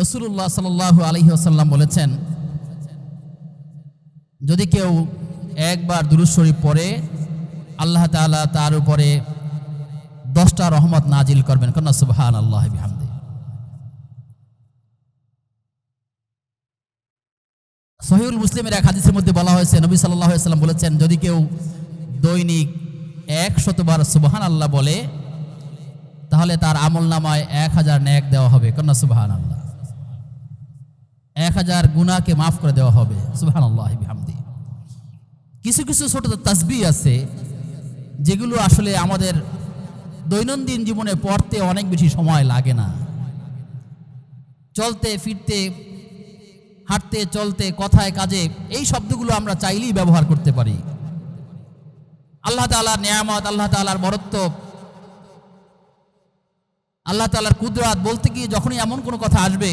রসুল্লাহ সাল আলহি আসাল্লাম বলেছেন, যদি কেউ একবার দুরুজ শরীফ পড়ে, আল্লাহ তাআলা তার উপরে দশটা রহমত নাজিল করবেন। কন্যা সুবহান আল্লাহ বিহামদি। সহিউল মুসলিমের এক হাদিসের মধ্যে বলা হয়েছে, নবী সাল্লাহ সাল্লাম বলেছেন, যদি কেউ দৈনিক এক শতবার সুবহান আল্লাহ বলে, তাহলে তার আমল নামায় এক হাজার ন্যাক দেওয়া হবে। কন্যা সুবহান আল্লাহ এক হাজার গুণাকে মাফ করে দেওয়া হবে। সুবহান কিছু কিছু ছোট তাসবি আছে, যেগুলো আসলে আমাদের দৈনন্দিন জীবনে পড়তে অনেক বেশি সময় লাগে না। চলতে, ফিরতে, হাঁটতে, চলতে, কথায়, কাজে, এই শব্দগুলো আমরা চাইলেই ব্যবহার করতে পারি। আল্লাহ তালার নিয়ামত, আল্লাহ তালার বরত্ব, আল্লাহ তালার কুদরাত বলতে গিয়ে যখনই এমন কোনো কথা আসবে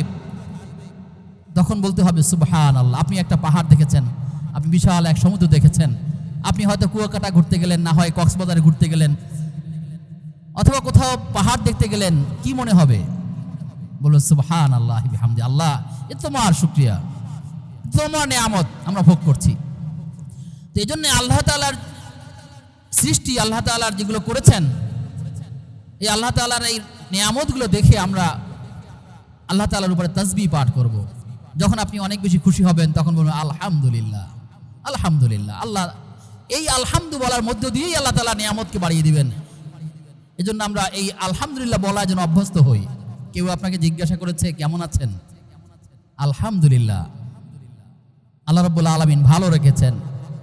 তখন বলতে হবে সুবহান আল্লাহ আপনি একটা পাহাড় দেখেছেন, আপনি বিশাল এক সমুদ্র দেখেছেন, আপনি হয়তো কুয়াকাটা ঘুরতে গেলেন, না হয় কক্সবাজারে ঘুরতে গেলেন, অথবা কোথাও পাহাড় দেখতে গেলেন, কি মনে হবে বলো সুবহান আল্লাহ হামদি আল্লাহ, এ তোমার শুক্রিয়া, তোমার নেয়ামত আমরা ভোগ করছি তো এই জন্যে আল্লাহ তালার সৃষ্টি, আল্লাহ তালার যেগুলো করেছেন, এই আল্লাহ তালার এই নিয়ামতগুলো দেখে আমরা আল্লাহ তালার উপরে তসবি পাঠ করব। যখন আপনি অনেক বেশি খুশি হবেন, তখন বলবেন, আলহামদুলিল্লাহ আলহামদুলিল্লাহ। আল্লাহ, এই আলহামদু বলার মধ্য দিয়েই আল্লাহ তালা নিয়ামতকে বাড়িয়ে দিবেন। এই জন্য আমরা এই আলহামদুলিল্লাহ বলার জন্য অভ্যস্ত হই। কেউ আপনাকে জিজ্ঞাসা করেছে, কেমন আছেন? আলহামদুলিল্লাহ। আল্লাহ রব্বুল্লা আলমিন ভালো রেখেছেন।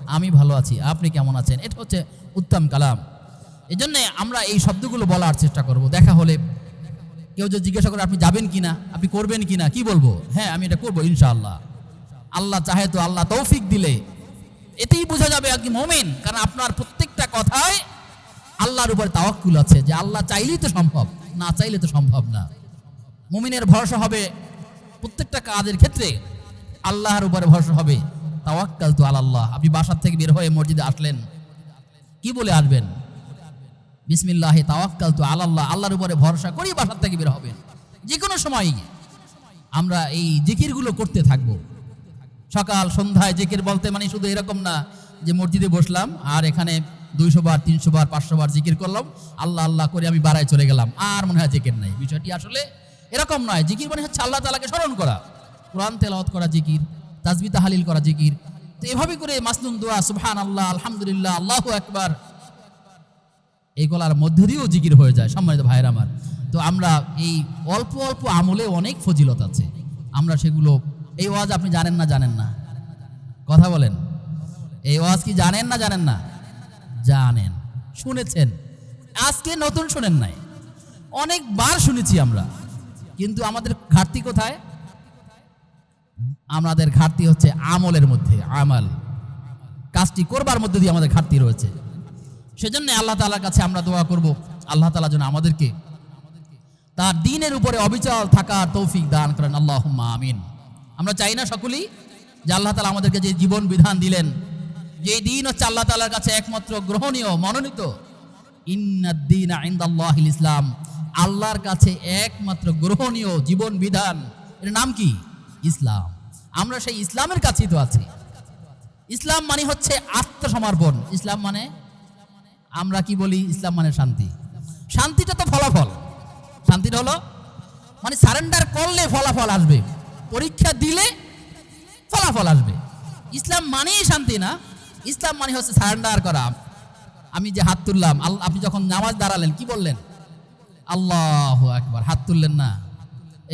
আমি ভালো আছি, আপনি কেমন আছেন? এটা হচ্ছে উত্তম কালাম। এই আমরা এই শব্দগুলো বলার চেষ্টা করব। দেখা হলে কেউ যদি জিজ্ঞাসা করে, আপনি যাবেন কিনা? আপনি করবেন কিনা? কি বলব? হ্যাঁ আমি এটা করব, ইনশাআল্লাহ। আল্লাহ চাহে তো আল্লাহ তৌফিক দিলে। এতেই বোঝা যাবে আর কি মোমেন, কারণ আপনার প্রত্যেকটা কথায় আল্লাহর উপরে তাওয়াক্কুল আছে, যে আল্লাহ চাইলেই তো সম্ভব, না চাইলে তো সম্ভব না। মুমিনের ভরসা হবে প্রত্যেকটা কাজের ক্ষেত্রে, আল্লাহর উপরে ভরসা হবে। তাওয়াক্কাল তো আল্লাহ আপনি বাসার থেকে বের হয়ে মসজিদে আসলেন, কি বলে আসবেন? বিসমিল্লাহ তাওয়াক্কাল তো আল্লাহ আল্লাহর উপরে ভরসা করেই বাসার থেকে বের হবেন। যে কোনো সময়ই। আমরা এই জিকিরগুলো করতে থাকব। সকাল, সন্ধ্যায় জিকির বলতে মানে শুধু এরকম না যে মসজিদে বসলাম আর এখানে দুইশো বার, তিনশো বার, পাঁচশো বার জিকির করলাম। আল্লাহ আল্লাহ করে আমি বাড়ায় চলে গেলাম। আর মনে হয় জিকির নাই। বিষয়টি আসলে এরকম নয়। জিকির মানে হচ্ছে আল্লাহ তালাকে স্মরণ করা। কোরআন তেলাওয়াত করা জিকির তাজবি তাহালিল করা জিকির। তো এভাবে করে মাসনুন দোয়া সুবহান আল্লাহ আলহামদুলিল্লাহ, আল্লাহ একবার এইগুলার মধ্য দিয়েও জিকির হয়ে যায়, সম্মানিত ভাইয়ের আমার। তো আমরা এই অল্প অল্প আমলে অনেক ফজিলত আছে। আমরা সেগুলো, এই ওয়াজ আপনি জানেন না জানেন না? কথা বলেন। এই ওয়াজ কি জানেন না জানেন না? জানেন। শুনেছেন। আজকে নতুন শুনেন নাই। অনেকবার শুনেছি আমরা। কিন্তু আমাদের ঘাটতি কোথায়? আমাদের ঘাটতি হচ্ছে আমলের মধ্যে, আমাল। কাজটি করবার মধ্যে দিয়ে আমাদের ঘাটতি রয়েছে। সেজন্য আল্লাহ তালার কাছে আমরা দোয়া করব, আল্লাহ তালা যেন আমাদেরকে তার দিনের উপরে অবিচল থাকার তৌফিক দান করেন আল্লাহ আমিন। আমরা চাই না সকলেই যে আল্লাহ তালা আমাদেরকে যে জীবন বিধান দিলেন, যে দিন হচ্ছে আল্লাহ তালার কাছে একমাত্র গ্রহণীয়, মনোনীত। ইন্নাদ্দিন আইন্দাল্লাহ ইসলাম, আল্লাহর কাছে একমাত্র গ্রহণীয় জীবন বিধান। এর নাম কি? ইসলাম। আমরা সেই ইসলামের কাছেই তো আছি। ইসলাম মানে হচ্ছে আত্মসমর্পণ। ইসলাম মানে আমরা কি বলি? ইসলাম মানে শান্তি। শান্তিটা তো ফলাফল। শান্তিটা হলো মানে সারেন্ডার করলে ফলাফল আসবে, পরীক্ষা দিলে ফলাফল আসবে। ইসলাম মানেই শান্তি না, ইসলাম মানে হচ্ছে সারেন্ডার করা। আমি যে হাত তুললাম আল্লাহ আপনি যখন নামাজ দাঁড়ালেন, কি বললেন? আল্লাহ একবার হাত তুললেন না।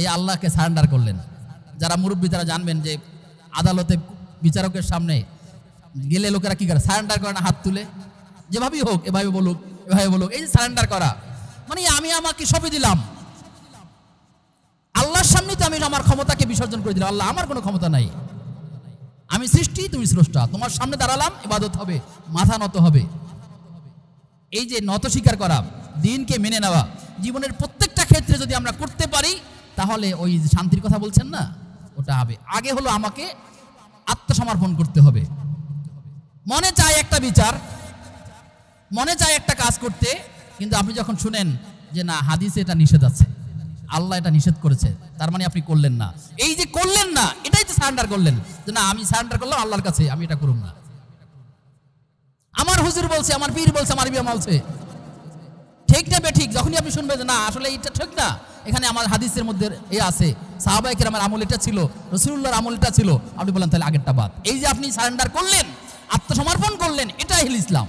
এই আল্লাহকে সারেন্ডার করলেন। যারা মুরব্বী, তারা জানবেন যে আদালতে বিচারকের সামনে গেলে লোকেরা কি করে? সারেন্ডার করে না হাত তুলে? যেভাবেই হোক, এভাবে বলুক এভাবে বলুক, এই যে সারেন্ডার করা মানে আমি আমাকে সবই দিলাম। আল্লাহর সামনে তো আমি আমার ক্ষমতাকে বিসর্জন করে দিলাম। আল্লাহ, আমার কোনো ক্ষমতা নাই। আমি সৃষ্টি, তুমি স্রষ্টা। তোমার সামনে দাঁড়ালাম, ইবাদত হবে, মাথা নত হবে। এই যে নত স্বীকার করা, দিনকে মেনে নেওয়া, জীবনের প্রত্যেকটা ক্ষেত্রে যদি আমরা করতে পারি, তাহলে ওই শান্তির কথা বলছেন না? ওটা হবে। আগে হলো আমাকে আত্মসমর্পণ করতে হবে। মনে চায় একটা বিচার মনে চায় একটা কাজ করতে, কিন্তু আপনি যখন শুনেন যে না, হাদিসে এটা নিষেধ আছে, আল্লাহ এটা নিষেধ করেছে, তার মানে আপনি করলেন না। এই যে করলেন না, এটাই তো সারেন্ডার করলেন, যে না, আমি সারেন্ডার করলাম, আল্লাহর কাছে আমি এটা করুম না। আমার হুজুর বলছে, আমার পীর বলছে, আমার বিয়া বলছে, ঠিক না বেঠিক, যখনই আপনি শুনবেন না, আসলে এটা ঠিক না, এখানে আমার হাদিসের মধ্যে এ আছে সাহাবাইকের আমার আমল এটা ছিল রসুল্লাহর আমল এটা ছিল, আপনি বললেন তাহলে আগেরটা বাদ। এই যে আপনি সারেন্ডার করলেন, আত্মসমর্পণ করলেন এটা হিল ইসলাম।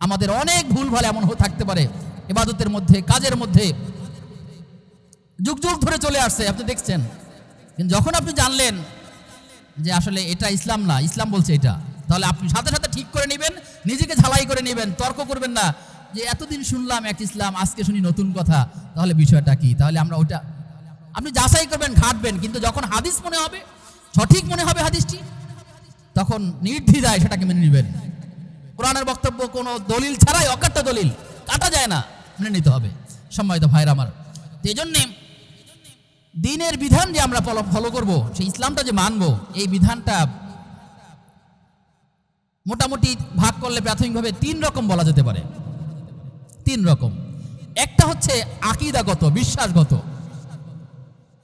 আমাদের অনেক ভুল ভালে এমন হয়ে থাকতে পারে। এবাদতের মধ্যে, কাজের মধ্যে। যুগ যুগ ধরে চলে আসছে, আপনি দেখছেন? কিন্তু যখন আপনি জানলেন যে আসলে এটা ইসলাম না, ইসলাম বলছে এটা, তাহলে আপনি সাথে সাথে ঠিক করে নেবেন, নিজেকে ঝালাই করে নেবেন, তর্ক করবেন না যে এতদিন শুনলাম এক ইসলাম, আজকে শুনি নতুন কথা, তাহলে বিষয়টা কি? তাহলে আমরা ওটা, আপনি যাচাই করবেন, ঘাটবেন, কিন্তু যখন হাদিস মনে হবে, সঠিক মনে হবে হাদিসটি, তখন নির্দ্বিধায় সেটাকে মেনে নেবেন। কোরআনের বক্তব্য কোনো দলিল ছাড়াই অকাট্য দলিল কাটা যায় না, মেনে নিতে হবে। সম্মানিত ভাইরা আমার এই জন্যে দিনের বিধান যে আমরা ফলো করব, সেই ইসলামটা যে মানব, এই বিধানটা মোটামুটি ভাগ করলে প্রাথমিকভাবে তিন রকম বলা যেতে পারে। তিন রকম। একটা হচ্ছে আকিদাগত, বিশ্বাসগত।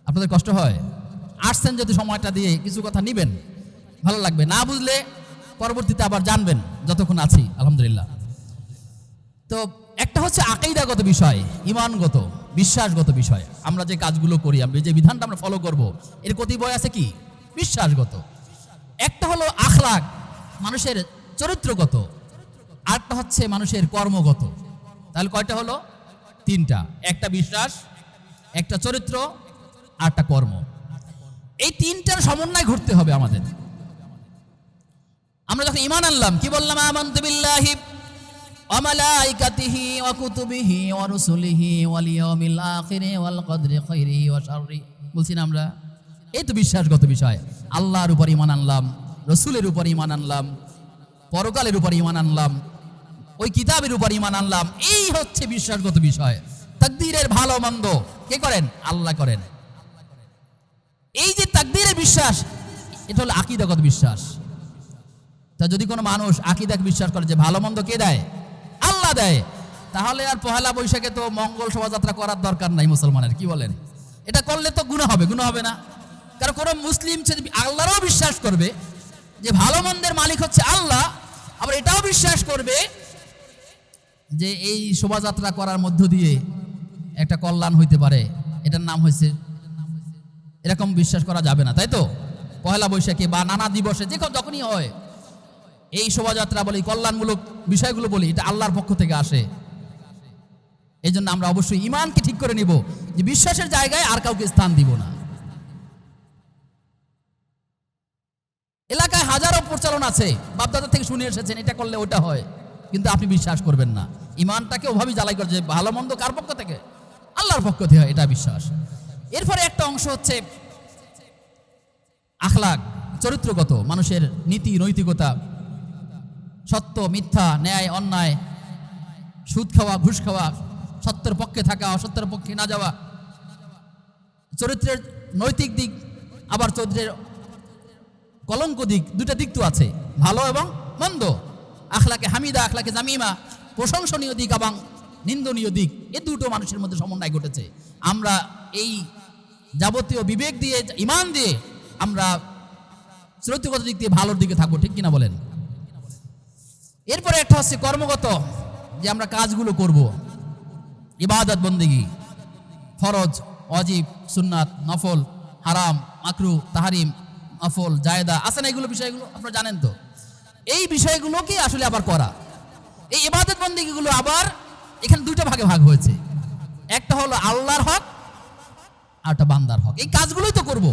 আপনাদের কষ্ট হয়? আসছেন যদি সময়টা দিয়ে কিছু কথা নিবেন, ভালো লাগবে। না বুঝলে পরবর্তীতে আবার জানবেন, যতক্ষণ আছি, আলহামদুলিল্লাহ। তো একটা হচ্ছে আকাইদাগত বিষয়, ইমানগত, বিশ্বাসগত বিষয়। আমরা যে কাজগুলো করি, আমরা যে বিধানটা আমরা ফলো করব, এর বই আছে কি? বিশ্বাসগত। একটা হলো আখলাক, মানুষের চরিত্রগত। আরেকটা হচ্ছে মানুষের কর্মগত। তাহলে কয়টা হলো? তিনটা। একটা বিশ্বাস, একটা চরিত্র আর একটা কর্ম। এই তিনটার সমন্বয় ঘটতে হবে আমাদের। আমরা যখন ইমান আনলাম, কি বললাম? আমান্তু বিল্লাহি ওয়া মালাইকাতিহি ওয়া কুতুবিহি ওয়া রুসুলিহি ওয়াল ইয়াউমিল আখিরি ওয়াল কদরি খাইরিহি ওয়া শাররি। বলছি না আমরা? এই তো বিশ্বাসগত বিষয়। আল্লাহর উপর ইমান আনলাম, রসুলের উপর ইমান আনলাম, পরকালের উপর ইমান আনলাম, ওই কিতাবের উপর ইমান আনলাম, এই হচ্ছে বিশ্বাসগত বিষয়। তাকদীরের ভালো মন্দ, কে করেন? আল্লাহ করেন। এই যে তাকদীরের বিশ্বাস, এটা হলো আকিদাগত বিশ্বাস। তা যদি কোনো মানুষ আকিদাকে বিশ্বাস করে যে ভালো মন্দ কে দেয়? আল্লাহ দেয়। তাহলে আর পহেলা বৈশাখে তো মঙ্গল শোভাযাত্রা করার দরকার নাই মুসলমানের, কি বলেন? এটা করলে তো গুণ হবে গুণ হবে না। কারণ কোনো মুসলিম সে আল্লাহরও বিশ্বাস করবে যে ভালো মন্দের মালিক হচ্ছে আল্লাহ, আবার এটাও বিশ্বাস করবে যে এই শোভাযাত্রা করার মধ্য দিয়ে একটা কল্যাণ হইতে পারে। এটার নাম হয়েছে এরকম বিশ্বাস করা যাবে না, তাই তো? পয়লা বৈশাখে বা নানা দিবসে যে যখনই হয় এই শোভাযাত্রা বলি, কল্যাণমূলক বিষয়গুলো বলি, এটা আল্লাহর পক্ষ থেকে আসে। এই জন্য আমরা অবশ্যই ইমানকে ঠিক করে নিব যে বিশ্বাসের জায়গায় আর কাউকে স্থান দিব না। এলাকায় হাজারো প্রচলন আছে। বাপদাদা থেকে শুনে এসেছেন, এটা করলে ওটা হয়। কিন্তু আপনি বিশ্বাস করবেন না। ইমানটাকে ওভাবেই জ্বালাই করে যে ভালো মন্দ কার পক্ষ থেকে? আল্লাহর পক্ষ থেকে হয়, এটা বিশ্বাস। এরপরে একটা অংশ হচ্ছে আখলাক, চরিত্রগত, মানুষের নীতি, নৈতিকতা। সত্য, মিথ্যা, ন্যায়, অন্যায়, সুদ খাওয়া, ঘুষ খাওয়া, সত্যের পক্ষে থাকা, অসত্যের পক্ষে না যাওয়া, চরিত্রের নৈতিক দিক, আবার চরিত্রের কলঙ্ক দিক দুটা দিক তো আছে, ভালো এবং মন্দ। আখলাকে হামিদা, আখলাকে জামিমা, প্রশংসনীয় দিক এবং নিন্দনীয় দিক, এ দুটো মানুষের মধ্যে সমন্বয় ঘটেছে। আমরা এই যাবতীয় বিবেক দিয়ে, ইমান দিয়ে আমরা চরিত্রগত দিক দিয়ে ভালোর দিকে থাকব, ঠিক কিনা বলেন? এরপরে একটা হচ্ছে কর্মগত, যে আমরা কাজগুলো করব। ইবাদত, বন্দিগি, ফরজ অজীব সুন্নাত, নফল, হারাম, মাকরু, তাহারিম, নফল, জায়দা, আছে না এগুলো বিষয়গুলো? আপনারা জানেন তো। এই বিষয়গুলোকে আসলে আবার করা? এই ইবাদত, বন্দিগিগুলো আবার এখানে দুইটা ভাগে ভাগ হয়েছে। একটা হলো আল্লাহর হক, আর একটা বান্দার হক। এই কাজগুলোই তো করব।